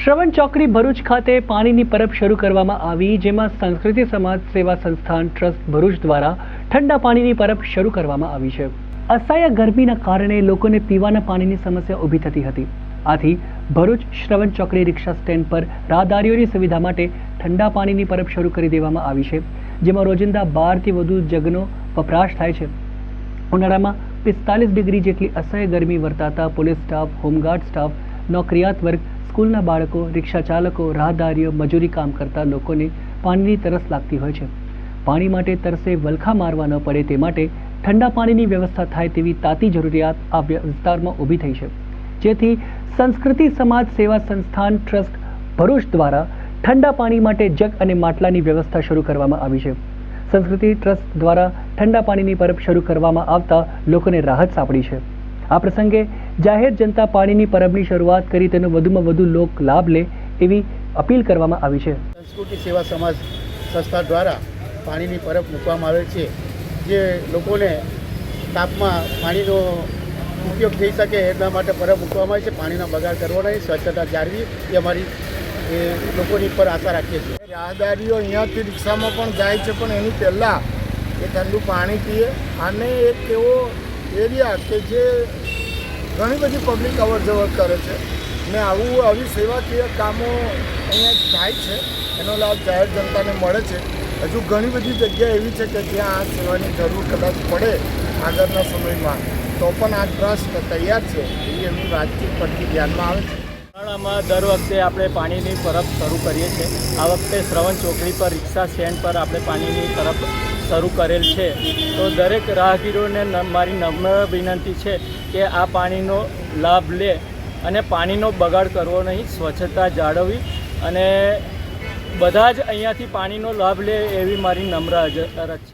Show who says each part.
Speaker 1: શ્રવણ ચોકડી ભરૂચ ખાતે પાણીની પરબ શરૂ કરવામાં આવી, જેમાં સંસ્કૃતિ સમાજ સેવા સંસ્થાન ટ્રસ્ટ ભરૂચ દ્વારા ઠંડા પાણીની પરબ શરૂ કરવામાં આવી છે. અસહ્ય ગરમીના કારણે લોકોને પીવાના પાણીની સમસ્યા ઊભી થતી હતી. આથી ભરૂચ શ્રવણ ચોકડી રિક્ષા સ્ટેન્ડ પર રાહદારીઓની સુવિધા માટે ઠંડા પાણીની પરબ શરૂ કરી દેવામાં આવી છે, જેમાં રોજિંદા બારથી વધુ જગનો વપરાશ થાય છે. ઉનાળામાં પિસ્તાલીસ ડિગ્રી જેટલી અસહ્ય ગરમી વર્તાતા police staff, home guard staff, નોકરિયાત વર્ગ સ્કૂલના બાળકો, રિક્ષા ચાલકો, રાહદારીઓ, મજૂરી કામ કરતા લોકોને પાણીની તરસ લાગતી હોય છે. પાણી માટે તરસે વલખા મારવા ન પડે તે માટે ઠંડા પાણીની વ્યવસ્થા થાય તેવી તાતી જરૂરિયાત આ વિસ્તારમાં ઊભી થઈ છે. જેથી સંસ્કૃતિ સમાજ સેવા સંસ્થાન ટ્રસ્ટ ભરૂચ દ્વારા ઠંડા પાણી માટે જગ અને માટલાની વ્યવસ્થા શરૂ કરવામાં આવી છે. સંસ્કૃતિ ટ્રસ્ટ દ્વારા ઠંડા પાણીની પરબ શરૂ કરવામાં આવતા લોકોને રાહત સાંપડી છે. આ પ્રસંગે જાહેર જનતા પાણીની પરબની શરૂઆત કરી તેનો વધુમાં વધુ લોક લાભ લે એવી અપીલ કરવામાં આવી છે.
Speaker 2: સંસ્કૃતિ સેવા સમાજ સંસ્થા દ્વારા પાણીની પરબ મૂકવામાં આવે છે જે લોકોને તાપમાં પાણીનો ઉપયોગ થઈ શકે એટલા માટે પરબ મૂકવામાં આવે છે. પાણીનો બગાડ કરવો નહીં સ્વચ્છતા જાળવી એ અમારી એ લોકોની પર આશા રાખીએ છીએ.
Speaker 3: રાહદારીઓ અહીંયાથી રિક્ષામાં પણ જાય છે પણ એની પહેલાં એ ઠંડુ પાણી પીએ અને એક એવો એરિયા કે જે ઘણી બધી પબ્લિક અવર જવર કરે છે. ને આવું, આવી સેવાકીય કામો અહીંયા થાય છે. એનો લાભ જાહેર જનતાને મળે છે. હજુ ઘણી બધી જગ્યા એવી છે કે જ્યાં આ સેવાની જરૂર કદાચ પડે આગળના સમયમાં. તો પણ આ ટ્રસ્ટ તૈયાર છે એવી એમની વાતચીત પરથી ધ્યાનમાં આવે છે.
Speaker 4: ઉનાળામાં દર વખતે આપણે પાણીની પરબ શરૂ કરીએ છીએ. આ વખતે શ્રવણ ચોકડી પર, રિક્ષા સ્ટેન્ડ પર આપણે પાણીની પરબ શરૂ કરેલ છે. તો દરેક રાહગીરોને મારી નમ્ર વિનંતી છે કે આ પાણીનો લાભ લે અને પાણીનો બગાડ કરવો નહીં, સ્વચ્છતા જાળવવી અને બધા જ અહીંયાથી પાણીનો લાભ લે એવી મારી નમ્ર અરજ છે.